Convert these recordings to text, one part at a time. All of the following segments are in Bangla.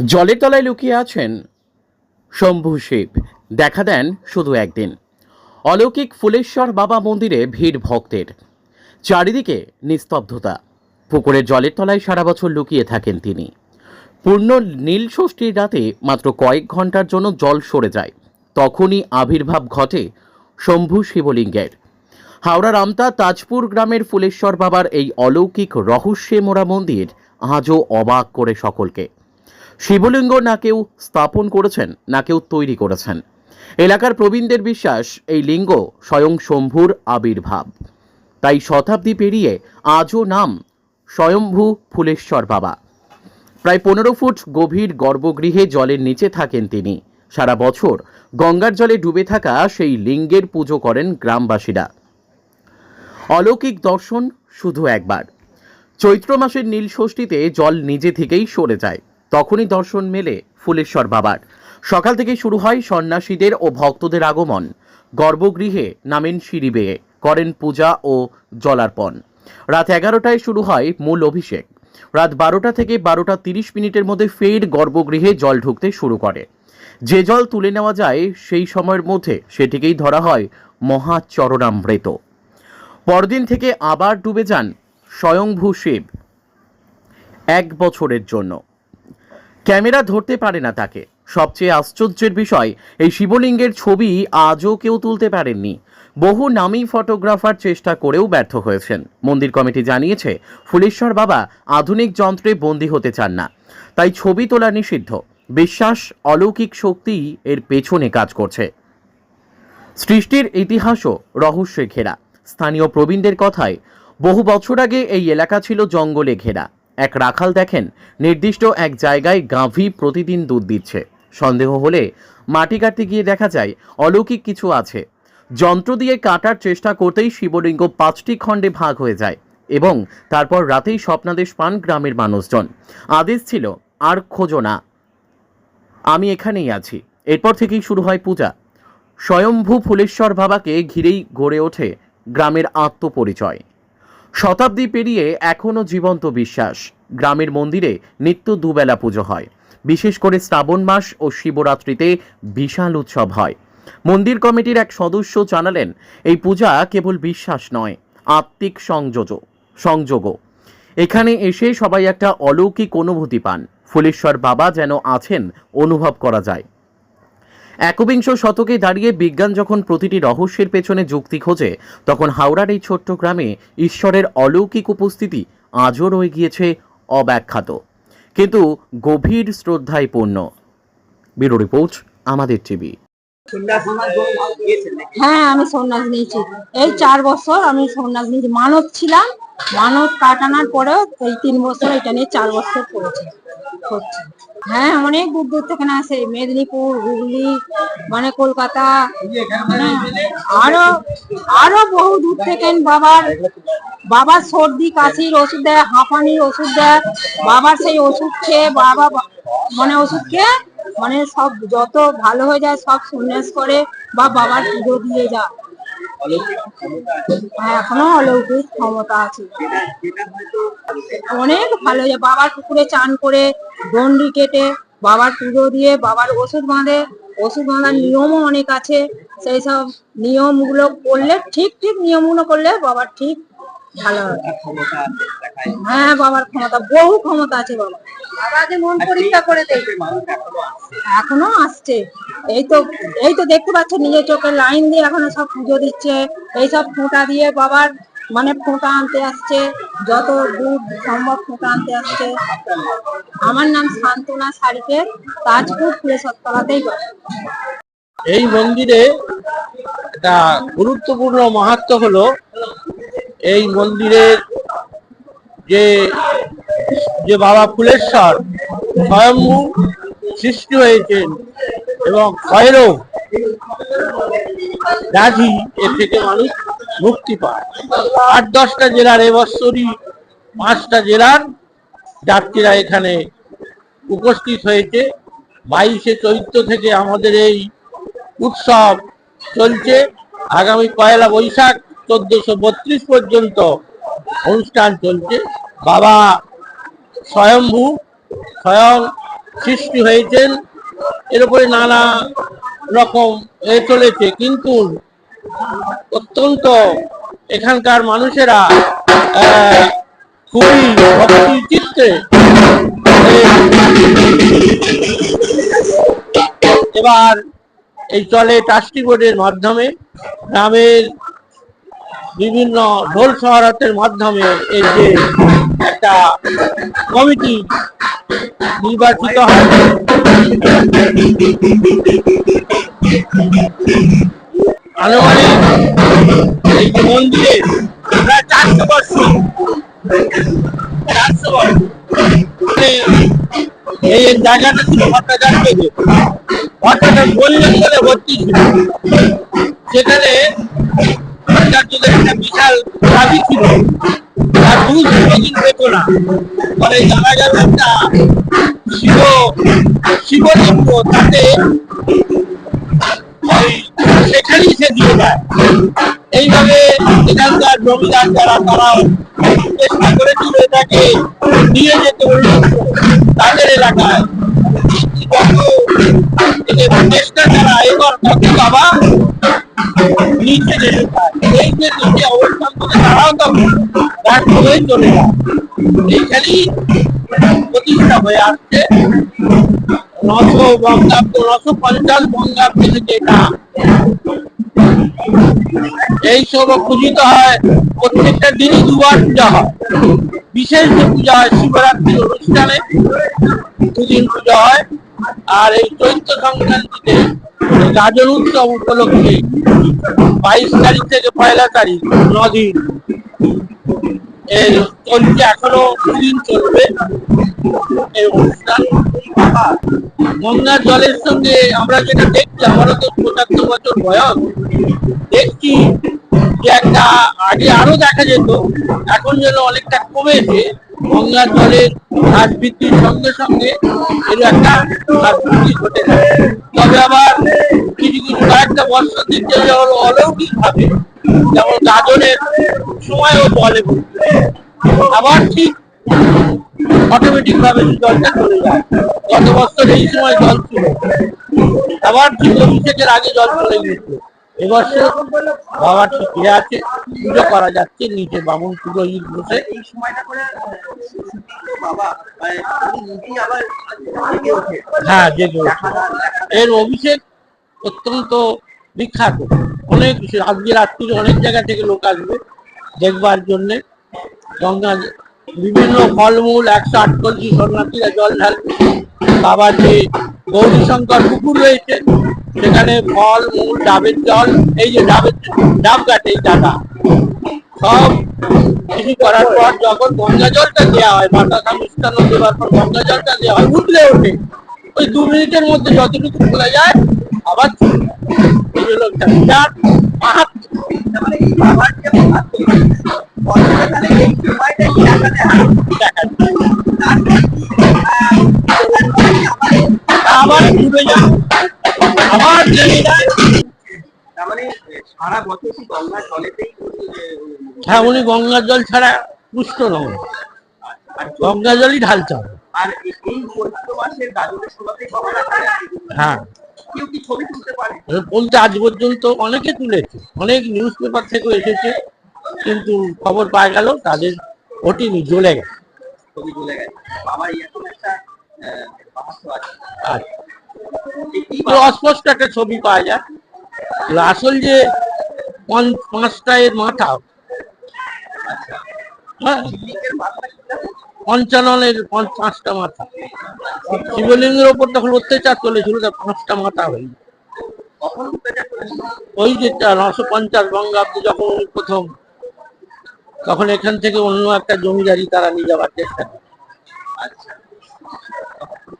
জলের তলায় লুকিয়ে আছেন শম্ভু শিব। দেখা দেন শুধু একদিন। অলৌকিক ফুলেশ্বর বাবা মন্দিরে ভিড় ভক্তের। চারিদিকে নিস্তব্ধতা। পুকুরের জলের তলায় সারা বছর লুকিয়ে থাকেন তিনি। পূর্ণ নীল ষষ্ঠীর রাতে মাত্র কয়েক ঘণ্টার জন্য জল সরে যায়। তখনই আবির্ভাব ঘটে শম্ভু শিবলিঙ্গের। হাওড়ার আমতা তাজপুর গ্রামের ফুলেশ্বর বাবার এই অলৌকিক রহস্যে মোড়া মন্দির আজও অবাক করে সকলকে। শিবলিঙ্গ না কেউ স্থাপন করেছেন, না কেউ তৈরি করেছেন। এলাকার প্রবীণদের বিশ্বাস, এই লিঙ্গ স্বয়ং শম্ভুর আবির্ভাব। তাই শতাব্দী পেরিয়ে আজও নাম স্বয়ম্ভু ফুলেশ্বর বাবা। প্রায় পনেরো ফুট গভীর গর্ভগৃহে জলের নিচে থাকেন তিনি। সারা বছর গঙ্গার জলে ডুবে থাকা সেই লিঙ্গের পুজো করেন গ্রামবাসীরা। অলৌকিক দর্শন শুধু একবার। চৈত্র মাসের নীল ষষ্ঠীতে জল নিজে থেকেই সরে যায়। তখনই দর্শন মেলে ফুলেশ্বর বাবার। সকাল থেকে শুরু হয় সন্ন্যাসীদের ও ভক্তদের আগমন। গর্ভগৃহে নামেন সিঁড়ি বেয়ে, করেন পূজা ও জলার্পণ। রাত এগারোটায় শুরু হয় মূল অভিষেক। রাত বারোটা থেকে বারোটা তিরিশ মিনিটের মধ্যে ফের গর্ভগৃহে জল ঢুকতে শুরু করে। যে জল তুলে নেওয়া যায়, সেই সময়ের মধ্যে সেটিকেই ধরা হয় মহাচরণামৃত। পরদিন থেকে আবার ডুবে যান স্বয়ংভূ শিব। এক বছরের জন্য। ক্যামেরা ধরতে পারে না তাকে। সবচেয়ে আশ্চর্যের বিষয়, এই শিবলিঙ্গের ছবি আজও কেউ তুলতে পারেননি। বহু নামী ফটোগ্রাফার চেষ্টা করেও ব্যর্থ হয়েছেন। মন্দির কমিটি জানিয়েছে, ফুলেশ্বর বাবা আধুনিক যন্ত্রে বন্দী হতে চান না। তাই ছবি তোলা নিষিদ্ধ। বিশ্বাস, অলৌকিক শক্তিই এর পেছনে কাজ করছে। সৃষ্টির ইতিহাসও রহস্যে ঘেরা। স্থানীয় প্রবীণদের কথায়, বহু বছর আগে এই এলাকা ছিল জঙ্গলে ঘেরা। এক রাখাল দেখেন, নির্দিষ্ট এক জায়গায় গাভী প্রতিদিন দুধ দিচ্ছে। সন্দেহ হলে মাটি কাটতে গিয়ে দেখা যায়, অলৌকিক কিছু আছে। যন্ত্র দিয়ে কাটার চেষ্টা করতেই শিবলিঙ্গ পাঁচটি খণ্ডে ভাগ হয়ে যায় এবং তারপর রাতেই স্বপ্নাদেশ পান গ্রামের মানুষজন। আদেশ ছিল, আর খোঁজো না। আমি এখানেই আছি। এরপর থেকেই শুরু হয় পূজা। স্বয়ম্ভু ফুলেশ্বর বাবাকে ঘিরেই গড়ে ওঠে গ্রামের আত্মপরিচয়। শতাব্দী পেরিয়ে এখনও জীবন্ত বিশ্বাস। গ্রামের মন্দিরে নিত্য দুবেলা পুজো হয়। বিশেষ করে শ্রাবণ মাস ও শিবরাত্রিতে বিশাল উৎসব হয়। মন্দির কমিটির এক সদস্য জানালেন, এই পূজা কেবল বিশ্বাস নয়, আত্মিক সংযোজ, সংযোগও। এখানে এসে সবাই একটা অলৌকিক অনুভূতি পান। ফুলেশ্বর বাবা যেন আছেন, অনুভব করা যায়। একবিংশ শতকে দাঁড়িয়ে বিজ্ঞান যখন প্রতিটি রহস্যের পেছনে যুক্তি খোঁজে, তখন হাওড়ার এই ছোট্ট গ্রামে ঈশ্বরের অলৌকিক উপস্থিতি আজও রয়ে গিয়েছে অব্যাখ্যাত। কিন্তু গভীর শ্রদ্ধায় পূর্ণ। ব্যুরো রিপোর্ট, আমাদের টিভি। হ্যাঁ আমি সন্ন্যাস নিয়েছি এই চার বছর আমি সন্ন্যাস নিয়েছি মানত ছিলাম। মানত কাটানোর পরেও এই তিন বছর এটা নিয়ে চার বছর করেছি করছি হ্যাঁ অনেক দূর দূর থেকে না আসে মেদিনীপুর, হুগলি মানে কলকাতা মানে আরও আরও বহু দূর থেকে বাবার বাবার সর্দি, কাশির ওষুধ দেয়, হাঁপানির ওষুধ দেয়, বাবার সেই ওষুধ খেয়ে বাবা মানে ওষুধ খেয়ে মানে সব যত ভালো হয়ে যায় সব সন্ন্যাস করে বা বাবার পুজো দিয়ে যায়। এখনও অলৌকিক ক্ষমতা আছে। অনেক ভালো হয়ে বাবার পুকুরে চান করে গন্ডি কেটে বাবার পুজো দিয়ে বাবার ওষুধ বাঁধে, ওষুধ বাঁধার নিয়মও অনেক আছে। সেই সব নিয়মগুলো করলে, ঠিক ঠিক নিয়মগুলো করলে বাবার ঠিক ভালো। হ্যাঁ বাবার ক্ষমতা বহু ক্ষমতা আছে বাবা বাবা যে মন পরীক্ষা করে দেখবে। এখনও আসছে। এই তো এই তো দেখতে পাচ্ছ নিজের চোখে লাইন দিয়ে এখনও সব পুজো দিচ্ছে। এই সব ফোঁটা দিয়ে বাবার মানে ফোঁটা আনতে আসছে। যত দূর সম্ভব ফোঁটা আনতে আসছে। আমার নাম শান্তনা শাড়িকে তাজপুর ফুলেশ্বরতলাতেই বাড়ি এই মন্দিরে একটা গুরুত্বপূর্ণ মাহাত্ম হলো এই মন্দিরের যে যে বাবা ফুলেশ্বর স্বয়ম্ভু সৃষ্টি হয়েছেন এবং ভৈরব ব্যাধি এর থেকে মানুষ মুক্তি পায়। আট দশটা জেলার এবছরই পাঁচটা জেলার যাত্রীরা এখানে উপস্থিত হয়েছে। বাইশে চৈত্র থেকে আমাদের এই উৎসব চলছে। আগামী পয়লা বৈশাখ চোদ্দশো বত্রিশ পর্যন্ত অনুষ্ঠান চলছে। বাবা স্বয়ম্ভু, স্বয়ং সৃষ্টি হয়েছেন। এর উপরে নানা রকম এ চলেছে। কিন্তু অত্যন্ত এখানকার মানুষেরা খুবই চিত্তে এবার এই চলে ট্রাস্টি বোর্ডের মাধ্যমে। গ্রামের বিভিন্ন ঢোল সহারতের মাধ্যমে এই যে একটা কমিটি নির্বাচিত হয়। এই যে মন্দিরে প্রায় চারশো বছর। চারশো বছর। মানে এই জায়গাটা ছিল ভট্টাচার্যদের। ভট্টাচার্য বললেন বলে ভর্তি ছিল। সেখানে ভট্টাচার্যদের একটা সেখানেই সে দিয়ে দেয় এইভাবে এখানকার জমিদার যারা তারাও চেষ্টা করেছিল এটাকে নিয়ে যেতে তাদের এলাকায় চেষ্টা যারা এবার বাবা নিচে এই যে অবস্থান করে তখন ব্যর্থ হয়ে চলে যায় এইখানেই প্রতিষ্ঠা হয়ে আসছে এই সব পূজিত হয় প্রত্যেকটা দিনই দুবার পূজা হয়। বিশেষ যে পূজা হয়, শিবরাত্রির অনুষ্ঠানে দুদিন পূজা হয়। আর এই চৈত্র সংক্রান্তিতে গাজন উৎসব উপলক্ষে বাইশ তারিখ থেকে পয়লা তারিখ, নদিন। এর এখনও দুদিন চলবে। গঙ্গার জলের সঙ্গে আমরা যেটা দেখছি, আমারও তো পঁচাত্তর বছর বয়স। দেখছি যে একটা আগে আরও দেখা যেত, এখন যেন অনেকটা কমেছে। গঙ্গার জলের হ্রাস বৃদ্ধির সঙ্গে সঙ্গে এর একটা হ্রাস বৃদ্ধি ঘটে তবে আবার কিছু কিছু কয়েকটা বছর দিচ্ছে যেমন অলৌকিক ভাবে যেমন গাজনের সময়ও জলে আবার ঠিক অটোমেটিক ভাবে জলটা চলে যায়। গত বছর এই সময় জল ছিল। আবার ঠিক অভিষেকের আগে জল চলে গিয়েছিল এবছর বাবা ঠিকই আছে পুজো করা যাচ্ছে নিচে বামুন পুজো ঈদ বসে। এই সময়টা করে হ্যাঁ জেগে ওঠে। এর অভিষেক অত্যন্ত বিখ্যাত। অনেক আজকে রাত্রিরে অনেক জায়গা থেকে লোক আসবে দেখবার জন্য। গঙ্গা বিভিন্ন ফলমূল একশো আট কলসি শরণার্থীরা জল ঢালবে। বাবার যে গৌরী শঙ্কর পুকুর রয়েছে সেখানে ফল, মূল, ডাবের জল, এই যে ডাবের ডাব কাটে এই দাদা সব কিছু করার পর যখন গঙ্গা জলটা দেওয়া হয় মাথা মিষ্টান্ন দেওয়ার পর গঙ্গা জলটা দেওয়া হয় উঠলে ওঠে। ওই দু মিনিটের মধ্যে যতটুকু খোলা যায়, আবার দেখা যায়। আবার যায় আবার আহ, হ্যাঁ উনি গঙ্গার জল ছাড়া পুষ্ট নন। গঙ্গা জলই ঢালতে হবে বাবা রাখা হ্যাঁ। বলতে আজ পর্যন্ত অনেকে তুলেছে। অনেক নিউজ পেপার থেকে এসেছে। কিন্তু খবর পাওয়া গেল তাদের ওঠেনি জ্বলে গেছে। তো অস্পষ্ট একটা ছবি পাওয়া যায় আসল যে পাঁচটা এর মাথা। হ্যাঁ? পঞ্চাননের পঞ্চ- পাঁচটা মাথা। শিবলিঙ্গের ওপর তখন অত্যাচার চলেছিল তার পাঁচটা মাথা হয়ে ওই যে নশো পঞ্চাশ বঙ্গাব্দে যখন প্রথম, তখন এখান থেকে অন্য একটা জমিদারি তারা নিয়ে যাওয়ার চেষ্টা করে।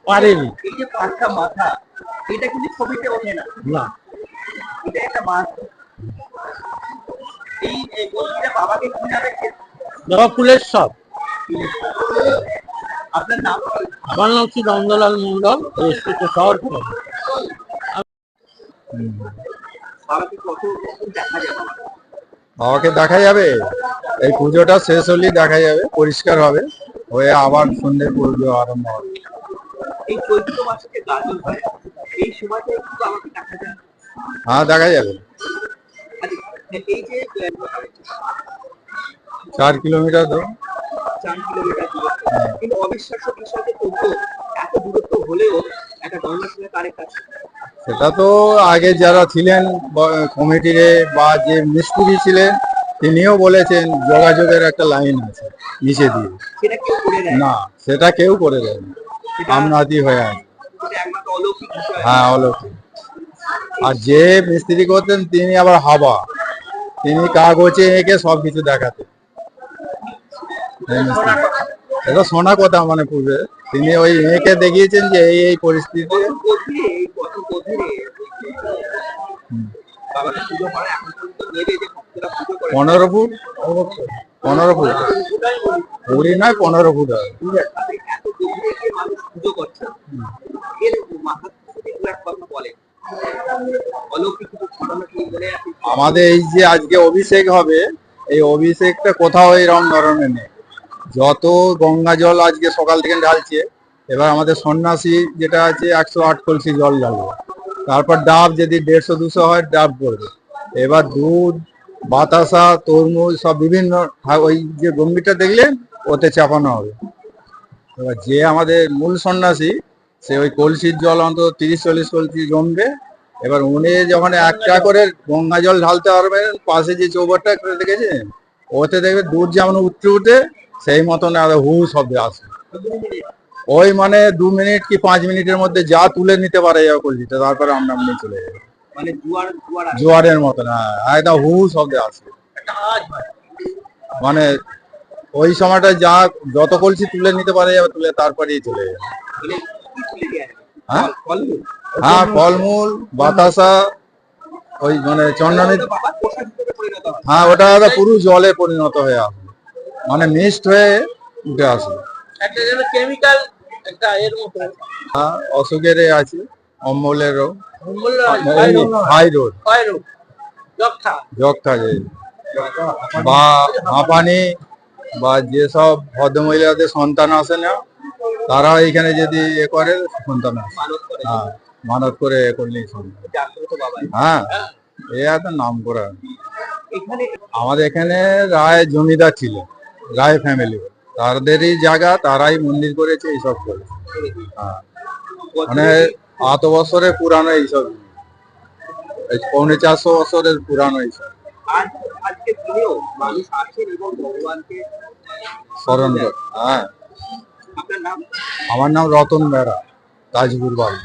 পারেনি। এই যে পাঁচটা মাথা এটা কিন্তু ছবিতে ওঠে না। না। এটা একটা মাছ। এই এই বাবাকে কি? বাবা ফুলের সব আপনার নাম? আমার নাম শ্রী নন্দলাল মন্ডল শহর বাবাকে দেখা যাবে। এই পুজোটা শেষ হলেই দেখা যাবে পরিষ্কার হবে। হয়ে আবার সন্ধ্যে পুজো আরম্ভ হবে। এই চৈত্র মাসে যে গাজন হয় এই সময়টা কিন্তু আমাকে দেখা যায় হ্যাঁ দেখা যাবে। আচ্ছা, এই যে চার কিলোমিটার তো। চার কিলোমিটার কিন্তু অবিশ্বাস্য বিষয় যে তবুও এত দূরত্ব হলেও একটা সেটা তো আগে যারা ছিলেন কমিটিরে বা যে মিস্ত্রি ছিলেন তিনিও বলেছেন যোগাযোগের একটা লাইন আছে নিচে দিয়ে। না সেটা কেউ করে দেয় না আমনাতি হয়ে আছে। হ্যাঁ অলৌকিক। আর যে মিস্ত্রি করতেন তিনি আবার হাবা। তিনি কাগজে এঁকে সব কিছু দেখাতেন। এটা শোনা কথা মানে পূর্বে। তিনি ওই এঁকে দেখিয়েছেন যে এই এই পরিস্থিতি কত পনেরো ফুট? পনেরো ফুট। কুড়ি নয়, পনেরো ফুট হবে। তাতে এত গভীরে যে মানুষ পুজো করছে এর মাথা থেকে দু এক কথা বলে অলৌকিক কিছু ঘটনা কি বলে আপনি আমাদের এই যে আজকে অভিষেক হবে, এই অভিষেকটা কোথাও এরকম ধরনের নেই। যত গঙ্গা জল আজকে সকাল থেকে ঢালছে, এবার আমাদের সন্ন্যাসী যেটা আছে একশো আট কলসি জল ঢালবে। তারপর ডাব যদি দেড়শো, দুশো হয়, ডাব পড়বে এবার দুধ বাতাসা, তরমুজ, সব বিভিন্ন ওই যে গম্ভীরটা দেখলেন ওতে চাপানো হবে। এবার যে আমাদের মূল সন্ন্যাসী, সে ওই কলসির জল অন্তত তিরিশ, চল্লিশ কলসি জমবে। এবার উনি যখন একটা করে গঙ্গা জল ঢালতে পারবেন পাশে যে চৌবারটা দেখেছেন ওতে দেখবে দুধ যেমন উঠতে উঠে, সেই মতন আর হু শব্দ আসে। ওই মানে দু মিনিট কি পাঁচ মিনিটের মধ্যে যা তুলে নিতে পারে কলসিটা, তারপরে আমরা চলে যাবে। মানে জুয়ার জুয়ার জোয়ারের মতন হ্যাঁ। একদম হু শব্দ আসে হয়। মানে ওই সময়টা যা যত কলসি তুলে নিতে পারে যাবে তুলে তারপরেই চলে যাবে। হয়? হ্যাঁ? ফলমূল? হ্যাঁ বাতাসা ওই মানে চন্দ্রমিত হয়। হ্যাঁ ওটা পুরো জলে পরিণত হয়ে আসে মানে মিক্সড হয়ে উঠে আসে একটা কেমিক্যাল একটা এর মতো। হ্যাঁ অসুখের আছে। অম্বলেরও মূল্য হাই রোড হয় বা হাঁপানি বা যেসব ভদ্রমহিলাদের সন্তান আসে না তারা এখানে যদি এ করে সন্তান আসে। হ্যাঁ মানত করে এ করলেই সন্তান হ্যাঁ এ একটা নাম করা। আমাদের এখানে রায় জমিদার ছিল রায় ফ্যামিলি তাদেরই জায়গা তারাই মন্দির করেছে এইসব করেছে। হ্যাঁ। মানে এত বছরের পুরানো এইসব এই পৌনে চারশো বছরের পুরানো এইসব স্মরণ হ্যাঁ। আমার নাম রতন বেড়া তাজপুর বাড়ি।